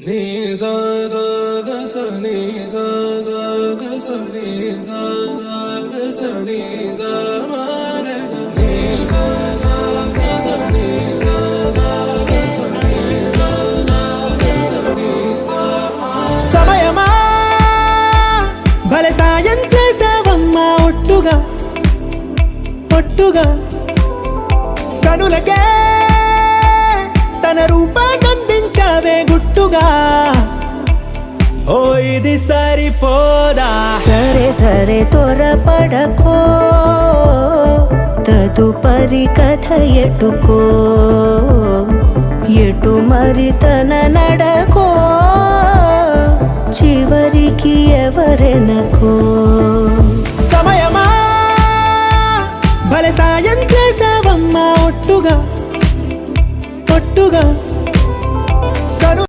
నీ సా సా గ స నీ సా సా గ స నీ సా సా గ స నీ సా మా గ స నీ సా సా గ స నీ సా సా గ స నీ సా సా గ స నీ సా మా సమయమా? భలే సాయం చేసావమ్మా ఒట్టుగా. ఒట్టుగా. కనులకే తన రూపాన్నందించావే గుట్టుగా. ఓ ఇది సరిపోదా? సరే సరే త్వరపడకో. తదుపరి కథ ఎటుకో. ఎటు మరి తన నడకో? చివరికి ఎవరెనకో? సమయమా? భలే సాయం చేసావమ్మా ఒట్టుగా. ఒట్టుగా.